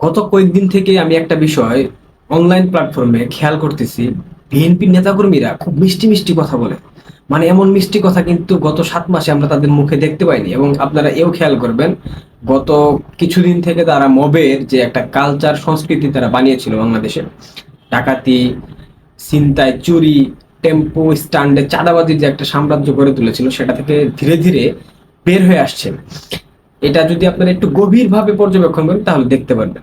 গত কয়েকদিন থেকে আমি একটা বিষয় অনলাইন প্ল্যাটফর্মে খেয়াল করতেছি বিএনপির নেতাকর্মীরা খুব মিষ্টি মিষ্টি কথা বলে। মানে এমন মিষ্টি কথা কিন্তু গত সাত মাসে আমরা তাদের মুখে দেখতে পাইনি এবং আপনারা এও খেয়াল করবেন, গত কিছুদিন থেকে তারা মবের যে একটা কালচার সংস্কৃতি তারা বানিয়েছিল বাংলাদেশে। ডাকাতি, ছিনতাই, চুরি, টেম্পো, স্ট্যান্ডে চাঁদাবাজির যে একটা সাম্রাজ্য গড়ে তুলেছিল, সেটা থেকে ধীরে ধীরে বের হয়ে আসছে। এটা যদি আপনারা একটু গভীরভাবে পর্যবেক্ষণ করেন, তাহলে দেখতে পারবেন।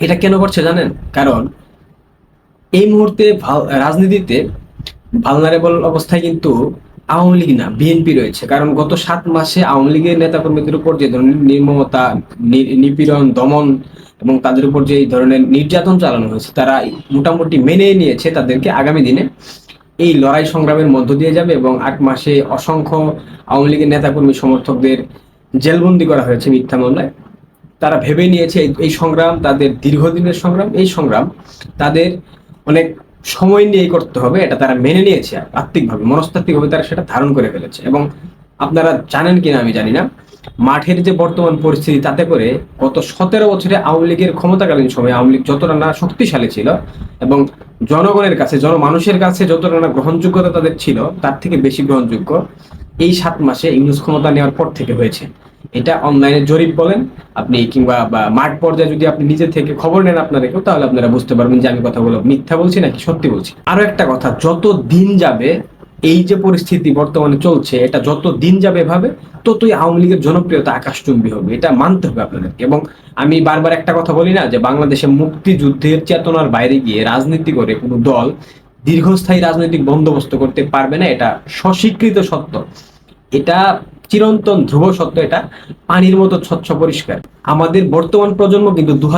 এটা কেন করছে জানেন? কারণ এই মুহূর্তে রাজনীতিতে ভালনারেবল অবস্থায় কিন্তু আওয়ামী লীগ না বিএনপি রয়েছে। কারণ গত সাত মাসে আওয়ামী লীগের নেতাকর্মীদের উপর যে ধরনের নির্মমতা নিপীড়ন, দমন এবং তাদের উপর যে ধরনের নির্যাতন চালানো হয়েছে, তারা মোটামুটি মেনে নিয়েছে তাদেরকে আগামী দিনে। এই লড়াই সংগ্রামের মধ্য দিয়ে যাবে এবং আট মাসে অসংখ্য আওয়ামী লীগের নেতাকর্মী সমর্থকদের জেলবন্দি করা হয়েছে মিথ্যা মামলায়। তারা ভেবে নিয়েছে এই- সংগ্রাম, তাদের দীর্ঘদিনের সংগ্রাম, এই সংগ্রাম তাদের অনেক সময় নিয়েই করতে হবে, এটা তারা মেনে নিয়েছে আত্মিকভাবে, মনস্তাত্ত্বিকভাবে তারা সেটা ধারণ করে ফেলেছে। এবং আপনারা জানেন কিনা আমি জানি না, মাঠের যে বর্তমান পরিস্থিতি তাতে করে গত সতেরো বছরে আওয়ামী লীগের ক্ষমতাকালীন সময়ে আওয়ামী লীগ যতটা না শক্তিশালী ছিল এবং জনগণের কাছে, জনমানুষের কাছে যতটা না গ্রহণযোগ্যতা তাদের ছিল, তার থেকে বেশি গ্রহণযোগ্য এই সাত মাসে ইউনুস ক্ষমতা নেওয়ার পর থেকে হয়েছে। এটা অনলাইনে জরিপ বলেন। আপনি কিংবা, বা মাঠ পর্যায়ে যদি আপনি নিজে থেকে খবর নেন আপনারা কেউ তাহলে আপনারা বুঝতে পারবেন যে আমি কথা বলো মিথ্যা বলছি নাকি সত্যি বলছি। আরও একটা কথা, যত দিন যাবে, এই যে পরিস্থিতি বর্তমানে চলছে, এটা যত দিন যাবে এভাবে ততই আওয়ামী লীগের জনপ্রিয়তা আকাশচুম্বী হবে। এটা মানতে হবে আপনাদেরকে। এবং আমি বারবার একটা কথা বলি না যে, বাংলাদেশে মুক্তিযুদ্ধের চেতনার বাইরে গিয়ে রাজনীতি করে কোনো দল দীর্ঘস্থায়ী রাজনৈতিক বন্দোবস্ত করতে পারবে না, এটা স্বস্বীকৃত সত্য। এটা চিরন্তন ধ্রুব সত্য এটা। পানির মতো স্বচ্ছ পরিষ্কার। আমাদের বর্তমান প্রজন্ম কিন্তু দু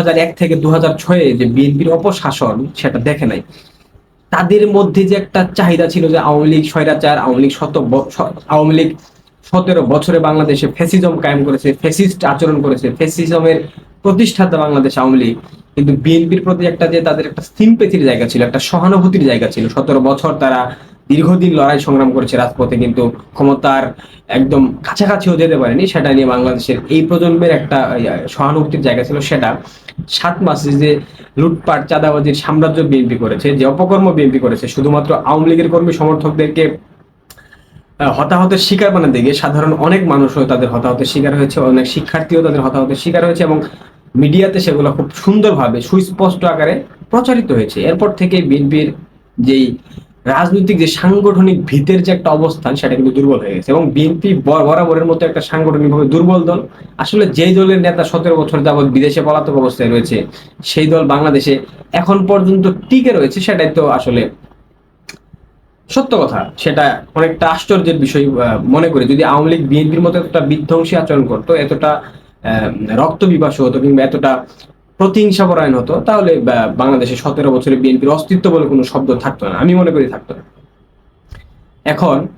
থেকে দু ছয়ে যে বিএনপির অপশাসন, সেটা দেখে নাই। তাদের মধ্যে যে একটা চাহিদা ছিল যে আওয়ামী লীগ স্বৈরাচার, আওয়ামী লীগ শত আওয়ামী লীগ সতেরো বছরে বাংলাদেশে ফ্যাসিজম কায়েম করেছে, ফ্যাসিস্ট আচরণ করেছে, ফ্যাসিজমের প্রতিষ্ঠাতা বাংলাদেশ আওয়ামী লীগ। কিন্তু বিএনপির প্রতি একটা যে তাদের একটা সিম্পেথির জায়গা ছিল, একটা সহানুভূতির জায়গা ছিল। সতেরো বছর তারা দীর্ঘদিন লড়াই সংগ্রাম করেছে রাজপথে, কিন্তু ক্ষমতার একদম কাছাকাছিও যেতে পারেনি। সেটা নিয়ে বাংলাদেশের এই প্রজন্মের একটা সহানুভূতির জায়গা ছিল সেটা। সাত মাসে যে লুটপাট, চাঁদাবাজির সাম্রাজ্য বিএনপি করেছে, যে অপকর্ম বিএনপি করেছে, শুধুমাত্র আওয়ামী লীগের কর্মী সমর্থকদেরকে হতাহতের শিকার বানাতে গিয়ে সাধারণ অনেক মানুষও তাদের হতাহতের শিকার হয়েছে, অনেক শিক্ষার্থীও তাদের হতাহতের শিকার হয়েছে এবং মিডিয়াতে সেগুলো খুব সুন্দরভাবে সুস্পষ্ট আকারে প্রচারিত হয়েছে। এরপর থেকে বিএনপির যেই রাজনৈতিক যে সাংগঠনিক ভিতের যে একটা অবস্থান, সেটা কিন্তু দুর্বল হয়ে গেছে। এবং বিএনপি বরাবরের মতো একটা সাংগঠনিকভাবে দুর্বল দল। আসলে যেই দলের নেতা সতেরো বছর যাবৎ বিদেশে পলাতক অবস্থায় রয়েছে, সেই দল বাংলাদেশে এখন পর্যন্ত টিকে রয়েছে, সেটাই তো আসলে সত্য কথা। সেটা অনেকটা আশ্চর্যের বিষয় মনে করি। যদি আওয়ামী লীগ বিএনপির মতো এতটা বিধ্বংসী আচরণ করতো, এতটা রক্ত বিপাসু হতো কিংবা এতটা প্রতিহিংসা পরায়ণ হতো, তাহলে বাংলাদেশে সতেরো বছরে বিএনপির অস্তিত্ব বলে কোনো শব্দ থাকতো না। আমি মনে করি থাকতো না। এখন,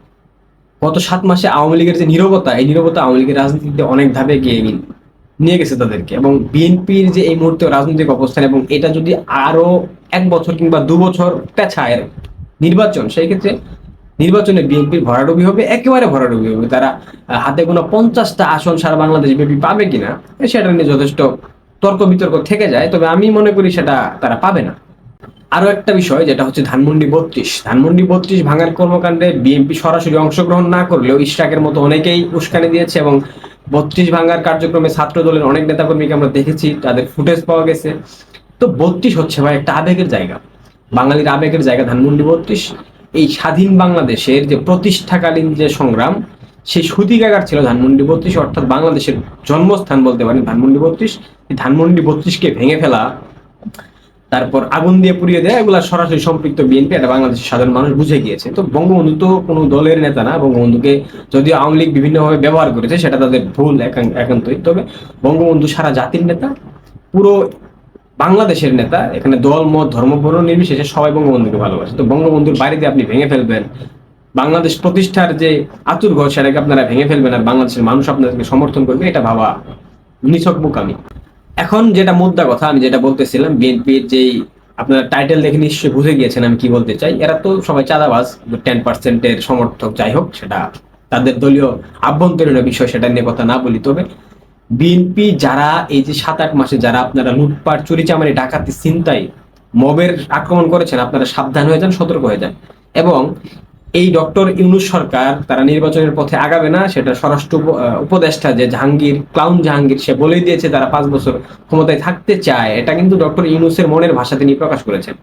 গত সাত মাসে আওয়ামী লীগের যে নীরবতা, এই নীরবতা আওয়ামী লীগের রাজনীতিতে অনেক ধাপে এগিয়ে নিয়ে- গেছে তাদেরকে। এবং বিএনপির যে এই মুহূর্তে রাজনৈতিক অবস্থান এবং এটা যদি আরও এক বছর কিংবা দু বছর পেছায় নির্বাচন, সেই ক্ষেত্রে নির্বাচনে বিএনপির ভরাডুবি হবে, একেবারে ভরাডুবি হবে। তারা হাতে কোনো পঞ্চাশটা আসন সারা বাংলাদেশ ব্যাপী পাবে কিনা, সেটা নিয়ে যথেষ্ট তর্ক বিতর্ক থেকে যায়, তবে আমি মনে করি সেটা তারা পাবে না। আরও একটা বিষয়, যেটা হচ্ছে ধানমন্ডি বত্রিশ। ধানমন্ডি বত্রিশ ভাঙার কর্মকাণ্ডে বিএনপি সরাসরি অংশগ্রহণ না করলেও ইশরাকের মতো অনেকেই উস্কানি দিয়েছে এবং বত্রিশ ভাঙার কার্যক্রমে ছাত্র দলের অনেক নেতাকর্মীকে আমরা দেখেছি, তাদের ফুটেজ পাওয়া গেছে। তো বত্রিশ হচ্ছে ভাই একটা আবেগের জায়গা। বাঙালির আবেগের জায়গা ধানমন্ডি বত্রিশ। এই স্বাধীন বাংলাদেশের যে প্রতিষ্ঠাকালীন যে সংগ্রাম সেই সূতিকাগার ছিল ধানমন্ডি বত্রিশ, অর্থাৎ বাংলাদেশের জন্মস্থান বলতে পারেন ধানমন্ডি বত্রিশ। ধানমন্ডি বত্রিশকে ভেঙে ফেলা, তারপর আগুন দিয়ে পুড়িয়ে দেয়, এগুলা সরাসরি সম্পৃক্ত বিএনপি এটা বাংলাদেশের সাধারণ মানুষ বুঝে গিয়েছে। তো বঙ্গবন্ধু তো কোনো দলের নেতা না, বঙ্গবন্ধুকে যদিও আওয়ামী লীগ বিভিন্নভাবে ব্যবহার করেছে, সেটা তাদের ভুল একাং- একান্তই। তবে বঙ্গবন্ধু সারা জাতির নেতা, পুরো বাংলাদেশের নেতা, এখানে দল, মত ধর্ম নির্বিশেষে সবাই বঙ্গবন্ধুকে ভালোবাসে। তো বঙ্গবন্ধুর বাড়িতে আপনি ভেঙে ফেলবেন বাংলাদেশ প্রতিষ্ঠার যে আতুর ঘর, সেটাকে আপনারা ভেঙে ফেলবেন আর বাংলাদেশের মানুষ আপনাদেরকে সমর্থন করবে, এটা ভাবা নিছক বুকামি। এখন যেটা মুদ্রা কথা, আমি যেটা বলতেছিলাম, বিএনপির যেই আপনারা টাইটেল দেখে নিশ্চয়ই বুঝে গিয়েছেন, আমি কি বলতে চাই। এরা তো সবাই চাঁদাবাজ টেন পার্সেন্টের সমর্থক, যাই হোক, সেটা তাদের দলীয় আভ্যন্তরীণ বিষয়, সেটা নিয়ে কথা না বলি। তবে বিএনপি যারা এই যে সাত, আট মাসে যারা আপনারা লুটপাট চুরি চামারি ডাকাতি চিন্তাই মবের আক্রমণ করেছেন, আপনারা সাবধান হয়ে যান, সতর্ক হয়ে যান। এবং এই ডক্টর ইউনুস সরকার তারা নির্বাচনের পথে আগাবে না, সেটা স্বরাষ্ট্র উপদেষ্টা যে জাহাঙ্গীর, ক্লাউন জাহাঙ্গীর, সে বলেই দিয়েছে তারা পাঁচ বছর ক্ষমতায় থাকতে চায়। এটা কিন্তু ডক্টর ইউনুসের মনের ভাষা তিনি প্রকাশ করেছেন।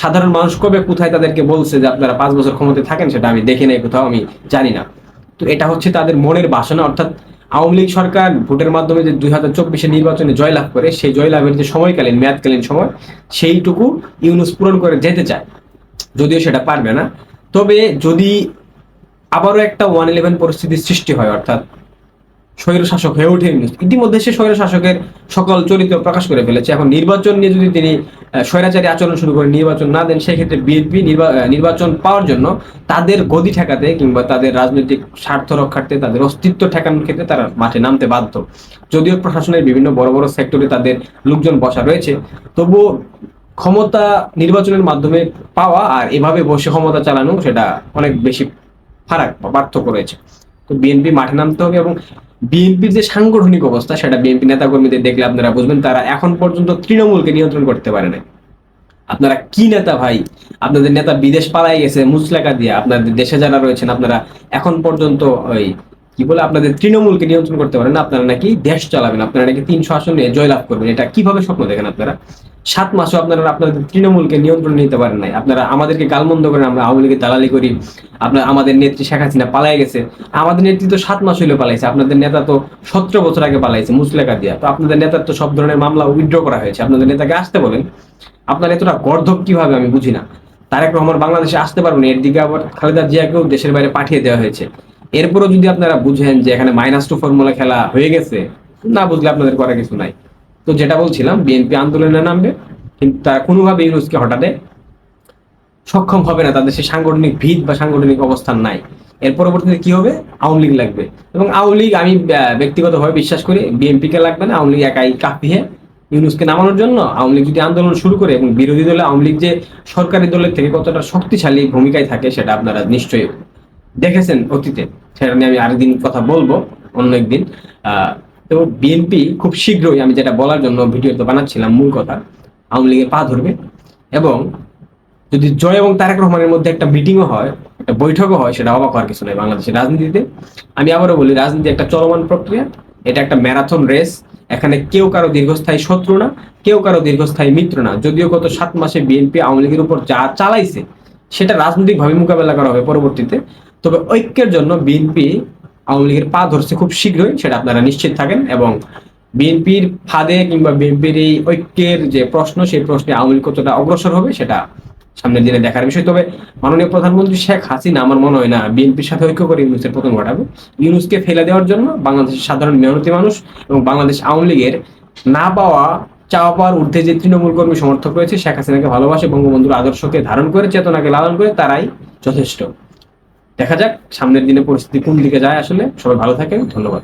সাধারণ মানুষ কবে কোথায় তাদেরকে বলছে যে আপনারা পাঁচ বছর ক্ষমতায় থাকেন, সেটা আমি দেখি নাই, কোথাও আমি জানি না। তো এটা হচ্ছে তাদের মনের বাসনা, অর্থাৎ আওয়ামী লীগ সরকার ভোটের মাধ্যমে যে দুই হাজার চব্বিশে নির্বাচনে জয়লাভ করে, সেই জয়লাভের যে সময়কালীন, মেয়াদকালীন সময়, সেইটুকু ইউনুস পূরণ করে যেতে চায়। যদিও সেটা পারবে না। তবে যদি আবারও একটা ওয়ান ইলেভেন পরিস্থিতির সৃষ্টি হয়, অর্থাৎ স্বৈর শাসক হয়ে ওঠে। ইতিমধ্যে সে স্বৈর শাসকের সকল চরিত্র প্রকাশ করে ফেলেছে এখন নির্বাচন নিয়ে যদি তিনি স্বৈরাচারী আচরণ শুরু করে নির্বাচন না দেন, সেক্ষেত্রে বিএনপি নির্বাচন পাওয়ার জন্য তাদের গদি ঠেকাতে কিংবা তাদের রাজনৈতিক স্বার্থ রক্ষার্থে, তাদের অস্তিত্ব ঠেকানোর ক্ষেত্রে তারা মাঠে নামতে বাধ্য যদিও প্রশাসনের বিভিন্ন বড় বড় সেক্টরে তাদের লোকজন বসা রয়েছে, তবুও ক্ষমতা নির্বাচনের মাধ্যমে পাওয়া আর এভাবে বসে ক্ষমতা চালানো সেটা অনেক বেশি ফারাক পার্থক্য রয়েছে। তো বিএনপি মাঠে নামতে হবে এবং বিএনপির যে সাংগঠনিক অবস্থা সেটা বিএনপি নেতাকর্মীদের দেখলে আপনারা বুঝবেন, তারা এখন পর্যন্ত তৃণমূলকে নিয়ন্ত্রণ করতে পারে না আপনারা কি নেতা ভাই? আপনাদের নেতা বিদেশ পালাই গেছে মুসলেকা দিয়ে আপনাদের দেশে যারা রয়েছেন, আপনারা এখন পর্যন্ত ওই কি বলে, আপনাদের তৃণমূলকে নিয়ন্ত্রণ করতে পারেন আপনারা নাকি দেশ চালাবেন, আপনারা নাকি তিনশো আসনে জয়লাভ করবেন, এটা কীভাবে স্বপ্ন দেখেন আপনারা? সাত মাসও আপনারা আপনাদের তৃণমূলকে নিয়ন্ত্রণ নিতে পারেন নাই। আপনারা আমাদেরকে গালমন্দ করেন, আমরা আওয়ামী লীগের দালালি করি, আপনার আমাদের নেত্রী শেখ হাসিনা পালাই গেছে। আমাদের নেত্রী তো সাত মাস হইলে পালাইছে, আপনাদের নেতা তো সতেরো বছর আগে পালাইছে মুসলেকা দিয়া। তো আপনাদের নেতার তো সব ধরনের মামলা উইথড্র করা হয়েছে। আপনাদের নেতাকে আসতে বলেন, আপনার এতটা গর্ধব কীভাবে আমি বুঝি না। তারেক রহমান বাংলাদেশে আসতে পারবেন এর দিকে আবার খালেদা জিয়াকেও দেশের বাইরে পাঠিয়ে দেওয়া হয়েছে। এরপরও যদি আপনারা বুঝেন যে এখানে মাইনাস টু ফর্মুলা খেলা হয়ে গেছে, না বুঝলে আপনাদের করার কিছু নাই। তো যেটা বলছিলাম, বিএনপি আন্দোলনে নামবে, কিন্তু তারা কোনোভাবে ইউনুসকে হঠাতে সক্ষম হবে না, তাদের সেই সাংগঠনিক ভিত বা সাংগঠনিক অবস্থান নাই। এর পরবর্তীতে কি হবে? আওয়ামী লীগ লাগবে। এবং আওয়ামী লীগ, আমি ব্যক্তিগতভাবে বিশ্বাস করি বিএনপি কে লাগবে না, আওয়ামী লীগ একাই কাঁপিয়ে ইউনুসকে নামানোর জন্য আওয়ামী লীগ যদি আন্দোলন শুরু করে এবং বিরোধী দলে, আওয়ামী লীগ যে সরকারি দলের থেকে কতটা শক্তিশালী ভূমিকায় থাকে সেটা আপনারা নিশ্চয়ই দেখেছেন অতীতে। সেটা নিয়ে আমি আরেকদিন কথা বলব, অন্য একদিন। তো বিএনপি খুব শীঘ্রই আমি যেটা বলার জন্য ভিডিও তো বানাচ্ছিলাম মূল কথা, আওয়ামী লীগের পা ধরবে এবং যদি জয় এবং তারেক রহমানের মধ্যে একটা মিটিংও হয়, একটা বৈঠকও হয়, সেটা অবাক হওয়ার কিছু নয় বাংলাদেশের রাজনীতিতে। আমি আবারও বলি, রাজনীতি একটা চলমান প্রক্রিয়া, এটা একটা ম্যারাথন রেস এখানে কেউ কারও দীর্ঘস্থায়ী শত্রু না, কেউ কারও দীর্ঘস্থায়ী মিত্র না। যদিও গত সাত মাসে বিএনপি আওয়ামী লীগের উপর যা চালাইছে, সেটা রাজনৈতিকভাবে মোকাবেলা করা হবে পরবর্তীতে। তবে ঐক্যের জন্য বিএনপি আওয়ামী লীগের পা ধরছে খুব শীঘ্রই, সেটা আপনারা নিশ্চিত থাকেন এবং বিএনপির ফাঁদে কিংবা বিএনপির এই ঐক্যের যে প্রশ্ন, সেই প্রশ্নে আওয়ামী লীগ কতটা অগ্রসর হবে সেটা সামনের দিনে দেখার বিষয়। তবে মাননীয় প্রধানমন্ত্রী শেখ হাসিনা, আমার মনে হয় না, বিএনপির সাথে ঐক্য করে ইউনুসের পতন ঘটাবে। ইউনুসকে ফেলে দেওয়ার জন্য বাংলাদেশের সাধারণ মেহনতি মানুষ এবং বাংলাদেশ আওয়ামী লীগের না পাওয়া, চাওয়া পাওয়ার ঊর্ধ্বে যে তৃণমূল কর্মী সমর্থক রয়েছে, শেখ হাসিনাকে ভালোবাসে, বঙ্গবন্ধুর আদর্শকে ধারণ করে, চেতনাকে লালন করে, তারাই যথেষ্ট। দেখা যাক সামনের দিনে পরিস্থিতি কোন দিকে যায় আসলে। সবাই ভালো থাকেন ধন্যবাদ।